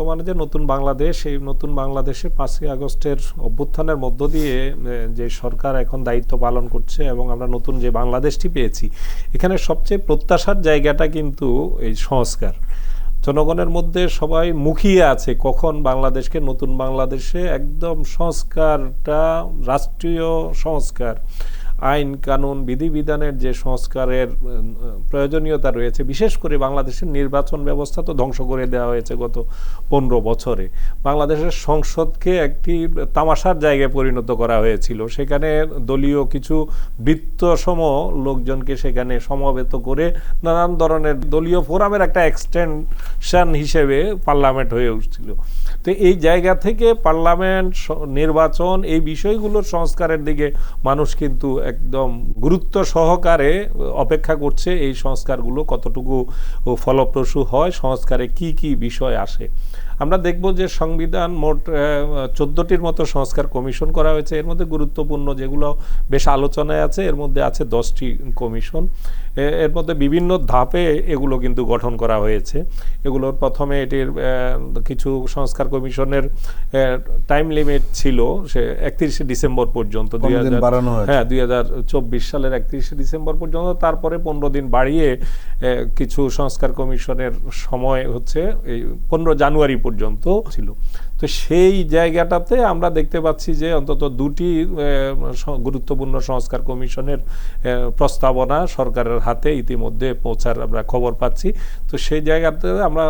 বর্তমানে যে নতুন বাংলাদেশ, এই নতুন বাংলাদেশে পাঁচই আগস্টের অভ্যুত্থানের মধ্য দিয়ে যে সরকার এখন দায়িত্ব পালন করছে এবং আমরা নতুন যে বাংলাদেশটি পেয়েছি, এখানে সবচেয়ে প্রত্যাশার জায়গাটা কিন্তু এই সংস্কার। জনগণের মধ্যে সবাই মুখিয়ে আছে কখন বাংলাদেশকে নতুন বাংলাদেশে একদম সংস্কারটা, রাষ্ট্রীয় সংস্কার। আইন কানুন বিধিবিধানের যে সংস্কারের প্রয়োজনীয়তা রয়েছে, বিশেষ করে বাংলাদেশের নির্বাচন ব্যবস্থা তো ধ্বংস করে দেওয়া হয়েছে গত পনেরো বছরে। বাংলাদেশের সংসদকে একটি তামাশার জায়গায় পরিণত করা হয়েছিল। সেখানে দলীয় কিছু বৃত্তসম লোকজনকে সেখানে সমবেত করে নানান ধরনের দলীয় ফোরামের একটা এক্সটেনশন হিসেবে পার্লামেন্ট হয়ে উঠছিল। তো এই জায়গা থেকে পার্লামেন্ট নির্বাচন এই বিষয়গুলোর সংস্কারের দিকে মানুষ কিন্তু একদম গুরুত্ব সহকারে অপেক্ষা করছে এই সংস্কারগুলো কতটুকু ফলপ্রসূ হয় সংস্কারে কি কি বিষয় আসে। আমরা দেখব যে সংবিধান মোট চোদ্দটির মতো সংস্কার কমিশন করা হয়েছে। এর মধ্যে গুরুত্বপূর্ণ যেগুলো বেশ আলোচনায় আছে এর মধ্যে আছে দশটি কমিশন। এর মধ্যে বিভিন্ন ধাপে এগুলো কিন্তু গঠন করা হয়েছে। এগুলোর প্রথমে এটির কিছু সংস্কার কমিশনের টাইম লিমিট ছিল সে একত্রিশে ডিসেম্বর পর্যন্ত। দুই হাজার হ্যাঁ দুই হাজার চব্বিশ সালের একত্রিশে ডিসেম্বর পর্যন্ত, তারপরে পনেরো দিন বাড়িয়ে কিছু সংস্কার কমিশনের সময় হচ্ছে এই পনেরো জানুয়ারি পর্যন্ত ছিল। তো সেই জায়গাটাতে আমরা দেখতে পাচ্ছি যে অন্তত দুটি গুরুত্বপূর্ণ সংস্কার কমিশনের প্রস্তাবনা সরকারের হাতে ইতিমধ্যে পৌঁছার আমরা খবর পাচ্ছি। তো সেই জায়গাতে আমরা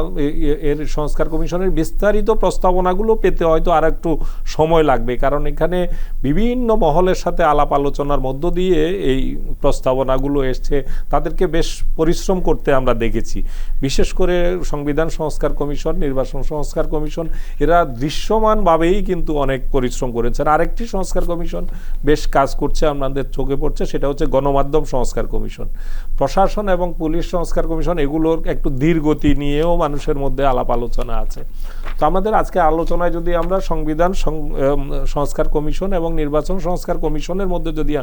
এর সংস্কার কমিশনের বিস্তারিত প্রস্তাবনাগুলো পেতে হয়তো আর একটু সময় লাগবে। কারণ এখানে বিভিন্ন মহলের সাথে আলাপ আলোচনার মধ্য দিয়ে এই প্রস্তাবনাগুলো এসছে। তাদেরকে বেশ পরিশ্রম করতে আমরা দেখেছি। বিশেষ করে সংবিধান সংস্কার কমিশন, নির্বাচন সংস্কার কমিশন, এরা দৃশ্যমানভাবেই কিন্তু অনেক পরিশ্রম করেছেন। আরেকটি সংস্কার কমিশন বেশ কাজ করছে আমাদের চোখে পড়ছে, সেটা হচ্ছে গণমাধ্যম সংস্কার কমিশন। প্রশাসন এবং পুলিশ সংস্কার কমিশন এগুলোর একটু ধীর গতি নিয়েও মানুষের মধ্যে আলাপ আলোচনা আছে। তো আমাদের আজকে আলোচনায় যদি আমরা সংবিধান সংস্কার কমিশন এবং নির্বাচন সংস্কার কমিশনের মধ্যে যদি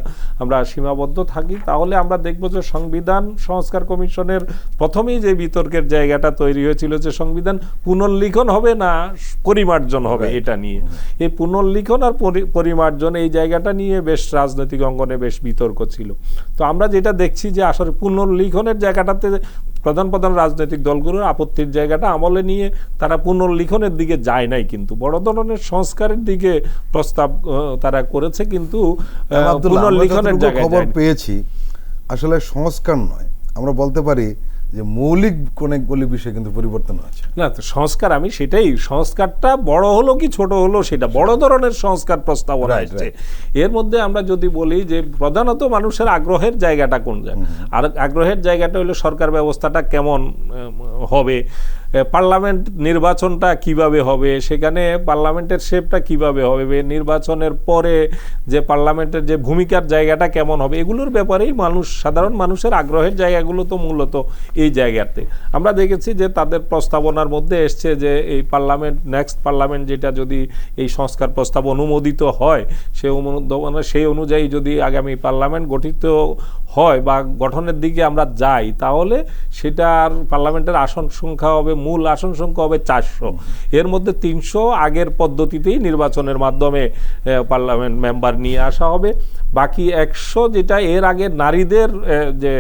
আমরা সীমাবদ্ধ থাকি, তাহলে আমরা দেখব যে সংবিধান সংস্কার কমিশনের প্রথমেই যে বিতর্কের জায়গাটা তৈরি হয়েছিল যে সংবিধান পুনর্লিখন হবে না, পরিমার্জন হবে এটা নিয়ে। এই পুনর্লিখন আর পরিমার্জন এই জায়গাটা নিয়ে বেশ রাজনৈতিক অঙ্গনে বেশ বিতর্ক ছিল। তো আমরা যেটা দেখছি যে আসলে পুনর্লিখনের জায়গাটাতে প্রধান প্রধান রাজনৈতিক দলগুলোর আপত্তির জায়গাটা আমলে নিয়ে তারা পুনর্লিখনের দিকে যায় নাই কিন্তু। বড় ধরনের সংস্কারের দিকে প্রস্তাব তারা করেছে কিন্তু আহ, পুনর্লিখনের জায়গায় খবর পেয়েছি আসলে সংস্কার নয়। আমরা বলতে পারি যে মৌলিক অনেকগুলি বিষয়ে কিন্তু পরিবর্তন আছে। না তো সংস্কার আমি সেটাই সংস্কারটা বড় হলো কি ছোট হলো সেটা বড় ধরনের সংস্কার প্রস্তাবনা এসছে। এর মধ্যে আমরা যদি বলি যে প্রধানত মানুষের আগ্রহের জায়গাটা কোন জায়গা আর আগ্রহের জায়গাটা হলো সরকার ব্যবস্থাটা কেমন হবে? পার্লামেন্ট নির্বাচনটা কীভাবে হবে? সেখানে পার্লামেন্টের শেপটা কীভাবে হবে? নির্বাচনের পরে যে পার্লামেন্টের যে ভূমিকার জায়গাটা কেমন হবে? এগুলোর ব্যাপারেই মানুষ, সাধারণ মানুষের আগ্রহের জায়গাগুলো তো মূলত এই জায়গাতে। আমরা দেখেছি যে তাদের প্রস্তাবনার মধ্যে এসছে যে এই পার্লামেন্ট নেক্সট পার্লামেন্ট যেটা যদি এই সংস্কার প্রস্তাব অনুমোদিত হয়, সে অনুমোদনা, সেই অনুযায়ী যদি আগামী পার্লামেন্ট গঠিত হয় বা গঠনের দিকে আমরা যাই, তাহলে সেটার পার্লামেন্টের আসন সংখ্যা হবে মূল আসন সংখ্যা হবে চারশো। এর মধ্যে তিনশো আগের পদ্ধতিতেই নির্বাচনের মাধ্যমে পার্লামেন্ট মেম্বার নিয়ে আসা হবে। বাকি একশো যেটা এর আগে নারীদের যে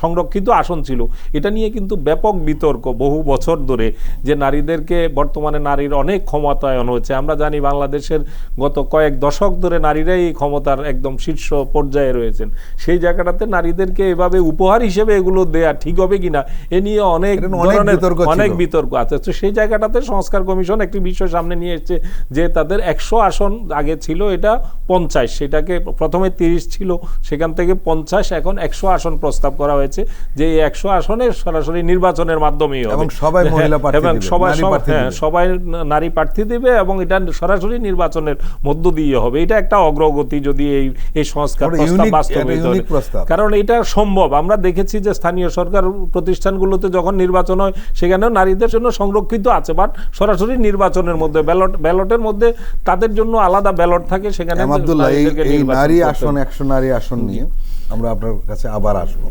সংরক্ষিত আসন ছিল এটা নিয়ে কিন্তু ব্যাপক বিতর্ক বহু বছর ধরে যে নারীদেরকে বর্তমানে নারীর অনেক ক্ষমতায়ন হয়েছে। আমরা জানি বাংলাদেশের গত কয়েক দশক ধরে নারীরাই এই ক্ষমতার একদম শীর্ষ পর্যায়ে রয়েছেন। সেই জায়গাটাতে নারীদেরকে এভাবে উপহার হিসেবে এগুলো দেয়া ঠিক হবে কিনা এ নিয়ে অনেক এটা অনেক। অনেক বিতর্ক আছে। তো সেই জায়গাটাতে সংস্কার কমিশন একটি বিষয় সামনে নিয়ে এসেছে যে তাদের একশো আসন আগে ছিল এটা পঞ্চাশ সেটাকে প্রথমে তিরিশ ছিল সেখান থেকে পঞ্চাশ এখন একশো আসন প্রস্তাব করা হয়েছে যে এই একশো আসনে সরাসরি নির্বাচনের মাধ্যমেই হবে। এবং সবাই মহিলা এবং সবাই নারী প্রার্থী হ্যাঁ, সবাই নারী প্রার্থী দিবে এবং এটা সরাসরি নির্বাচনের মধ্য দিয়ে হবে। এটা একটা অগ্রগতি যদি এই এই সংস্কার প্রস্তাব বাস্তবায়িত। কারণ এটা সম্ভব। আমরা দেখেছি যে স্থানীয় সরকার প্রতিষ্ঠানগুলোতে যখন নির্বাচন হয় সেখানেও নারীদের জন্য সংরক্ষিত আছে বাট সরাসরি নির্বাচনের মধ্যে ব্যালট ব্যালটের মধ্যে তাদের জন্য আলাদা ব্যালট থাকে সেখানে নারী আসন একশো নারী আসন নিয়ে আমরা আপনার কাছে আবার আসব।